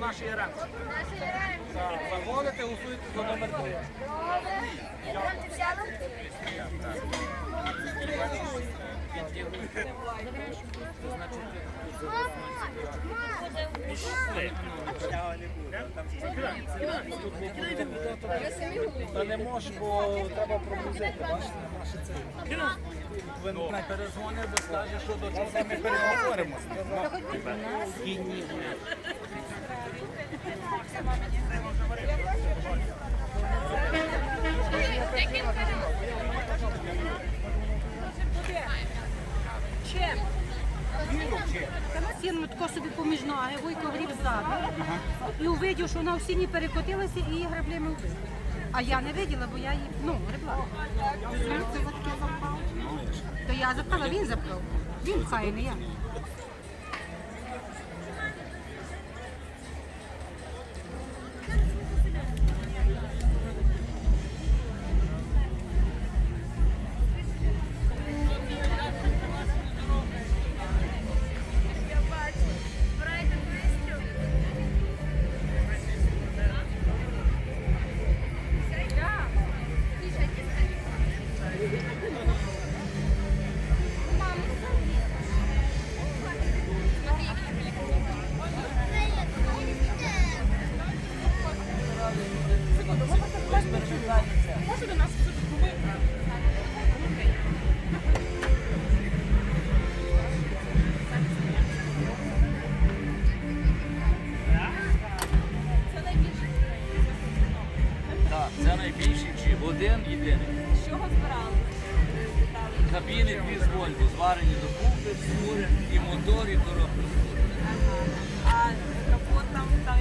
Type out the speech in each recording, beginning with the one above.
В Фейсбуці наші РМ. Заходите, голосуєте за номер 3. Та не можеш, бо треба прогрузити, бачите, наше це. Ви не перезвонив, що до чого ми переговоримо. Кінні. Сіну тако собі поміж ноги, вуйко гріб ззаду. І увидів, що вона в сіні перекотилася і її граблями вбив. А я не виділа, бо я її, ну, гребла. То я запхала, він запхав. Він пхає, не я.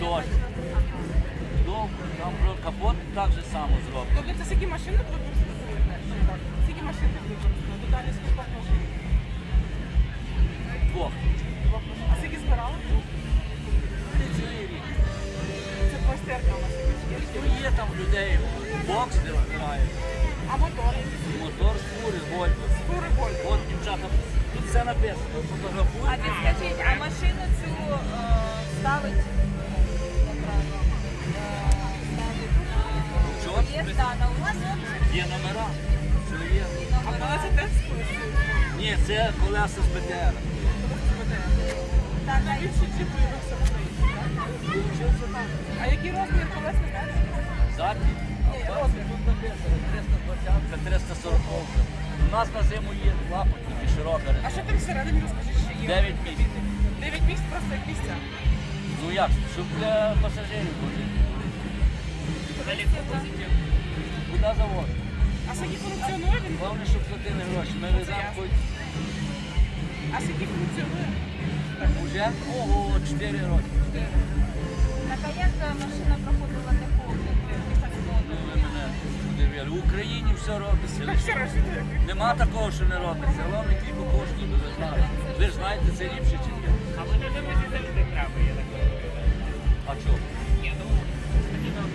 Ага. Довго, там капот так же само зроблено. Тобто це скільки машин ви використовуєте? Скільки машин ви використовуєте? Додалі скільки машин? Двох. А скільки збирали? Цілий рік. Це майстерка у вас якась є? Ну, є там людей, бокс де збирають, А мотори? мотор з фури, Вольво. Фури Вольво. От дівчата, тут все написано, А фотографують. підскажіть, а машину цю е, ставить Є, да, на УАЗ. Є номера. Все є. А коли це теж списують? Ні, це колеса з БТР. Так, а і Більше ви все. А який розмір колес не знаєте? Задні? Розмір тут написано 320, 340. У нас на зиму є лапотні і широка. А що там всередині розкажіть, що є? 9 місць. 9 місць просто як місця. Ну як, щоб для пасажирів буде. Куди завозити? А скільки функціонує? Головне, щоб платили гроші. Ми веземо хоч А скільки функціонує? уже ого, 4 роки. Так, а як е, машина проходила? Ну, ви мене удивили. В Україні все робиться. Це? Нема такого, що не робиться. Головне тільки коштує, ви знаєте. Ви ж знаєте, це ліпше, ніж я. А ви не завжди треба, я так А чого? Ну.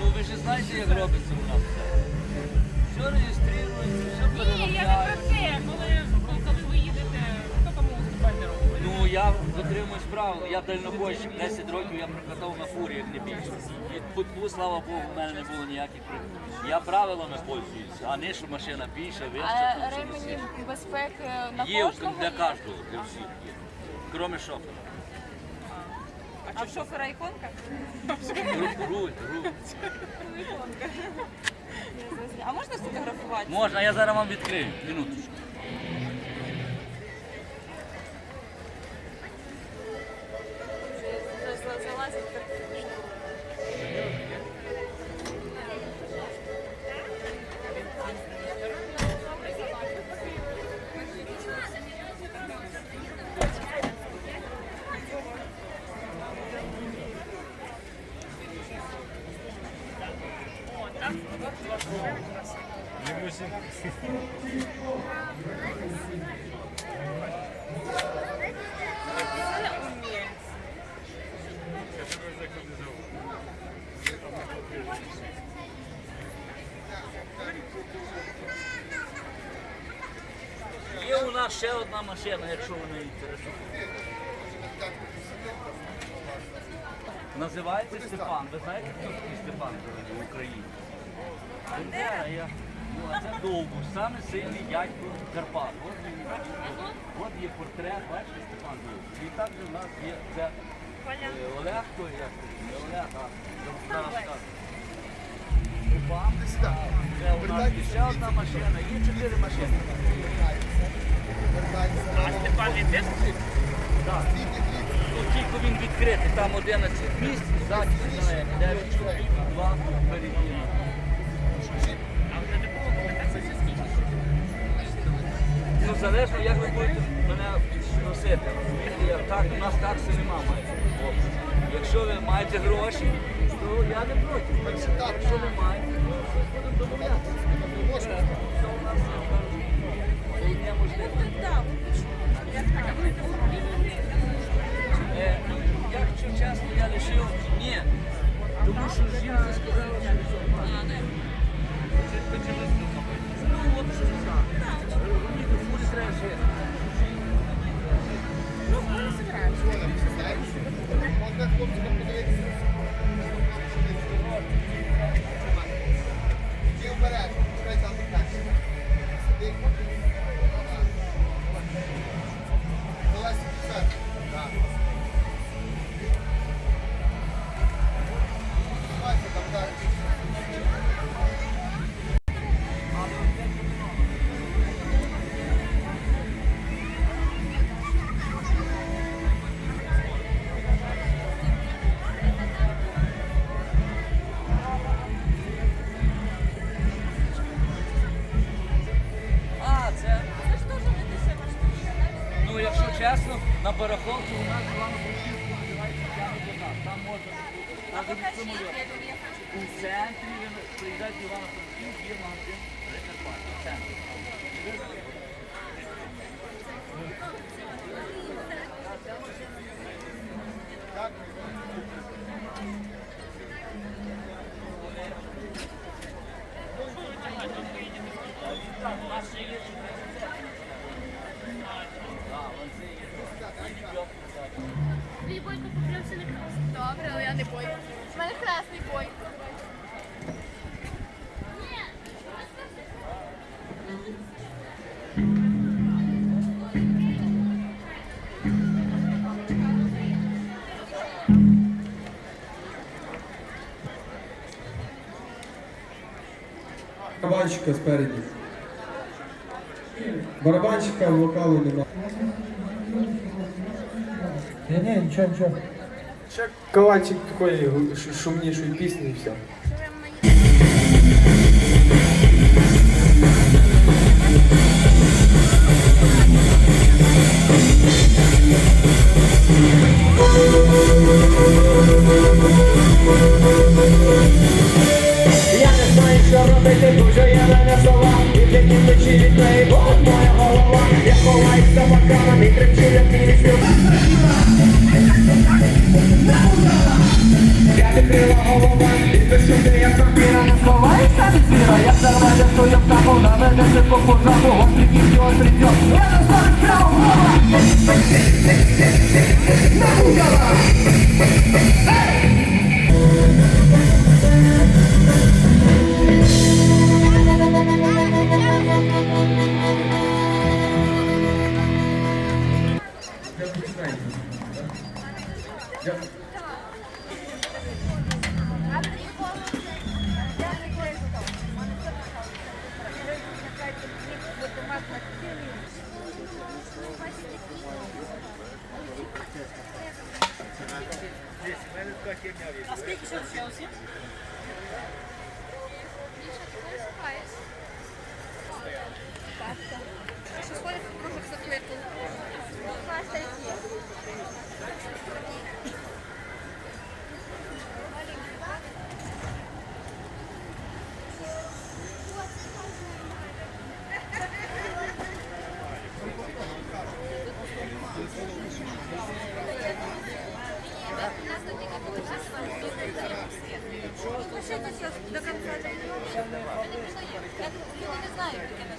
Ну ви ж знаєте, як робиться у нас все. Реєструється, все Ні, я не переробляється. про коли, коли ви їдете, хто кому уступати не? Ну я дотримуюсь правил, я дальнобойщик, 10 років я прокатав на фурі, як не більше. І путку, слава Богу, в мене не було ніяких прикладів. Я правилами пользуюся, а не що машина більша, вища, А там ремені безпеки на Є кожного для кожного, для всіх є. Кроме шофера. А в шофера іконка? Руль, руль, руль. А можна сфотографувати? Можна, я зараз вам відкрию. Минуточку. Залазить картинка. Є у нас одна, ще одна машина, якщо вони інтересують. Називається Степан. Ви знаєте, хто такий Степан в Україні? Бандера, я. Ну, а це Довбуш, саме сильний дядько Карпат. От, він, от є портрет, бачите, Степан Довбуш. І також у нас є це е, Олег, той, як не Олег, а зараз скажу. Степан, це у нас ще одна машина, є чотири машини. А Степан теж? Так. Ну, тільки він відкритий, там 11 місць, ззаді сідає 9 чоловік, два впереді. А? Ну, залежно, як ви будете мене розумієте, Так, у нас такси нема майже. Якщо ви маєте гроші, то я не проти. Якщо не маєте, то щось будемо домовлятися. Це у нас я кажу, одне можливо. Е, ну, Якщо чесно, я лишив. Ні. Тому що жінка сказала, що все. Ну, от що так. Бойко купився не красний. Добре, але я не бойко. У мене красний бойко. Барабанщика спереді. Барабанщика вокалу нема. Ні, ні, нічого, нічого. Ще кавачик такої шу- шумнішої пісні і все. Я від звіра, я зарваю свою птаху На мене не похожу, А скільки ще лишилося? Що сходить в кружок закриту. До конца Я не знаю, яке Я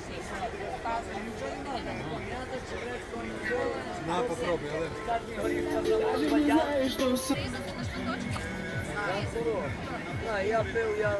На, попробуй, але. Я пив, я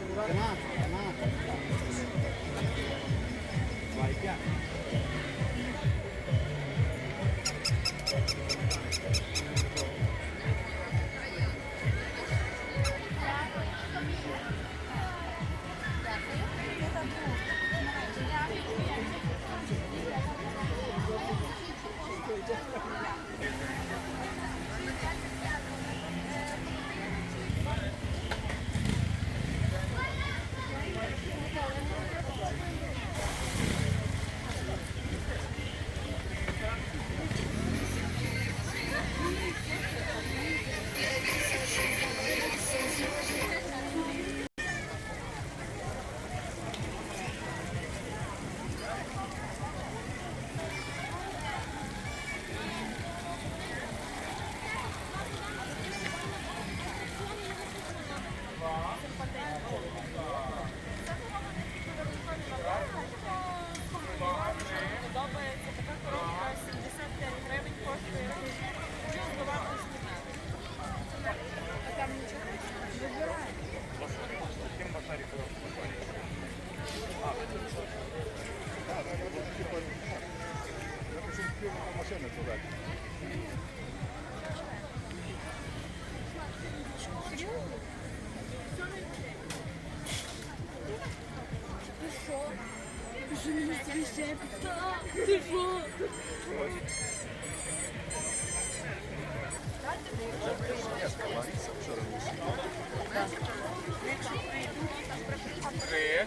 Три,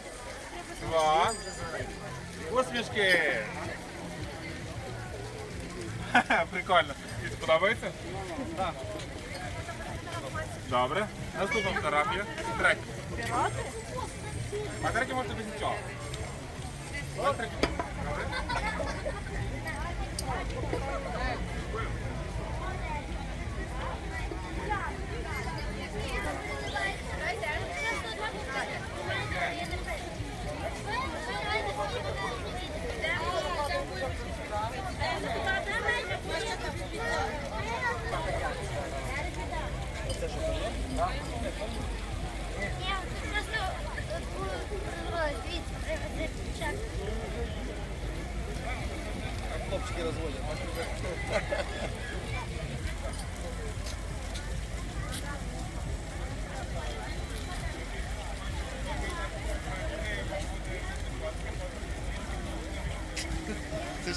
два, усмішки. Прикольно. Так. Добре. Наступна фотографія. Третя. А третя можна без нічого. Okay.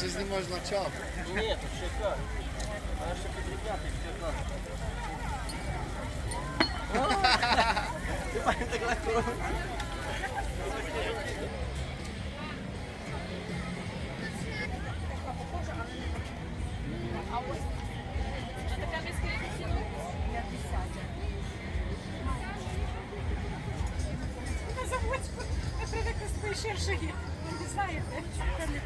Ти ж не можна чав. Ні, то шикарно. А ще підрівняти шикарно. На заводську ми привикли з тої ширшої. Ви не знаєте, не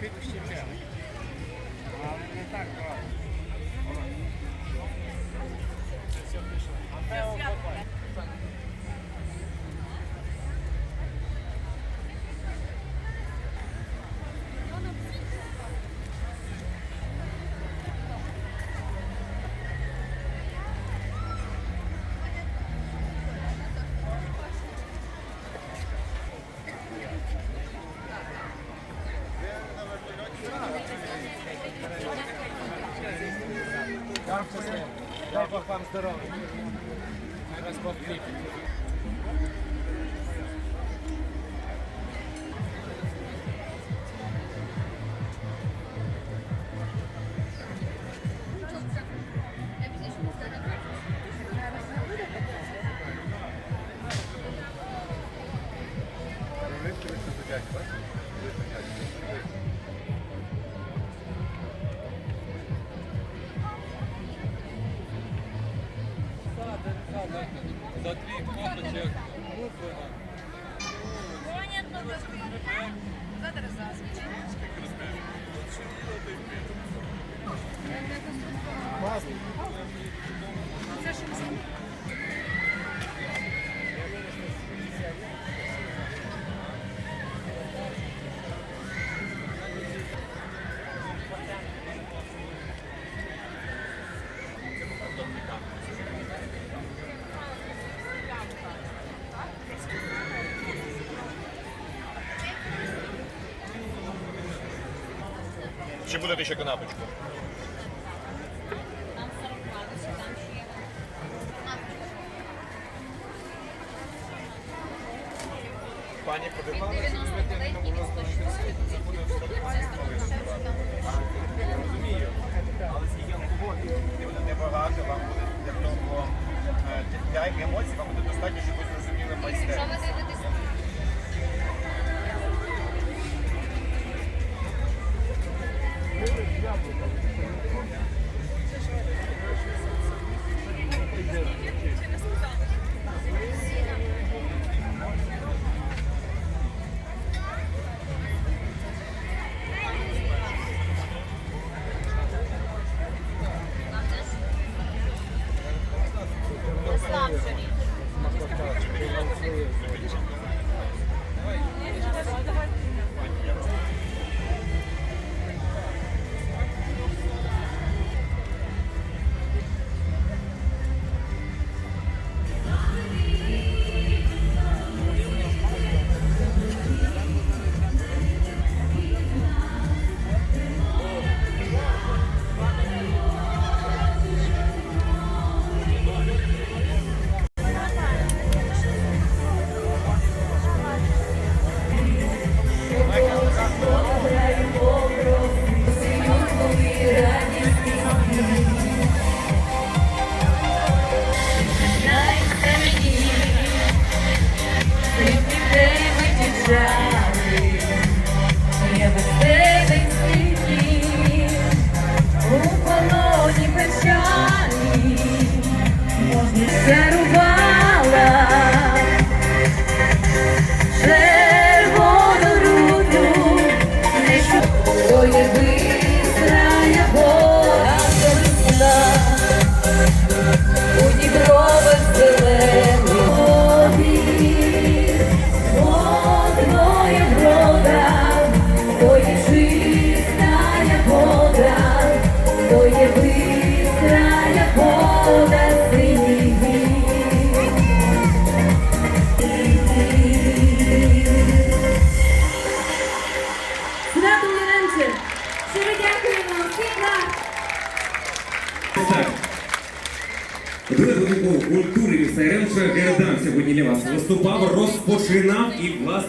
พริกขี้เฉยไม่ตั้งก็ так багато. Дай Бог вам здоров'я. За твій кнопочок. Це що ми Чи будете ще канапочку? Пані подивилася, це буде 120. Я розумію, але скільки алкоголю, не буде небагато, вам буде для того, е, для емоцій вам буде достатньо, щоб ви зрозуміли майстерність.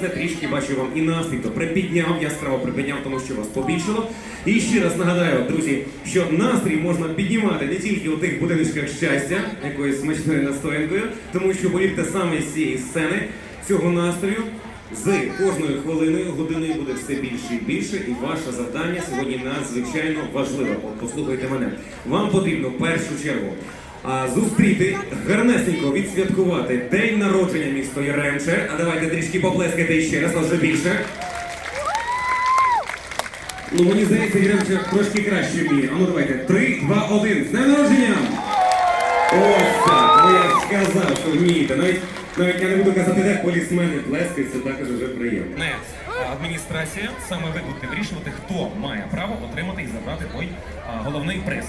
Власне, трішки бачу вам і то припідняв, яскраво припідняв, тому що вас побільшало. І ще раз нагадаю, друзі, що настрій можна піднімати не тільки у тих будиночках щастя, якоюсь смачною настоянкою, тому що повірте, саме з цієї сцени цього настрою з кожною хвилиною, годиною буде все більше і більше, і ваше завдання сьогодні надзвичайно важливе. От послухайте мене. Вам потрібно в першу чергу зустріти, гарнесенько відсвяткувати день народження міста Яремче. А давайте трішки поплескайте ще раз, а вже більше. Ну мені здається, Яремче трошки краще вміє. А ну давайте. Три, два, один. З днем народження! Ось так, ну я ж сказав, що вмієте. Навіть, навіть я не буду казати, де полісмени плескають, це також вже приємно. Не адміністрація, саме ви будете вирішувати, хто має право отримати і забрати той головний приз.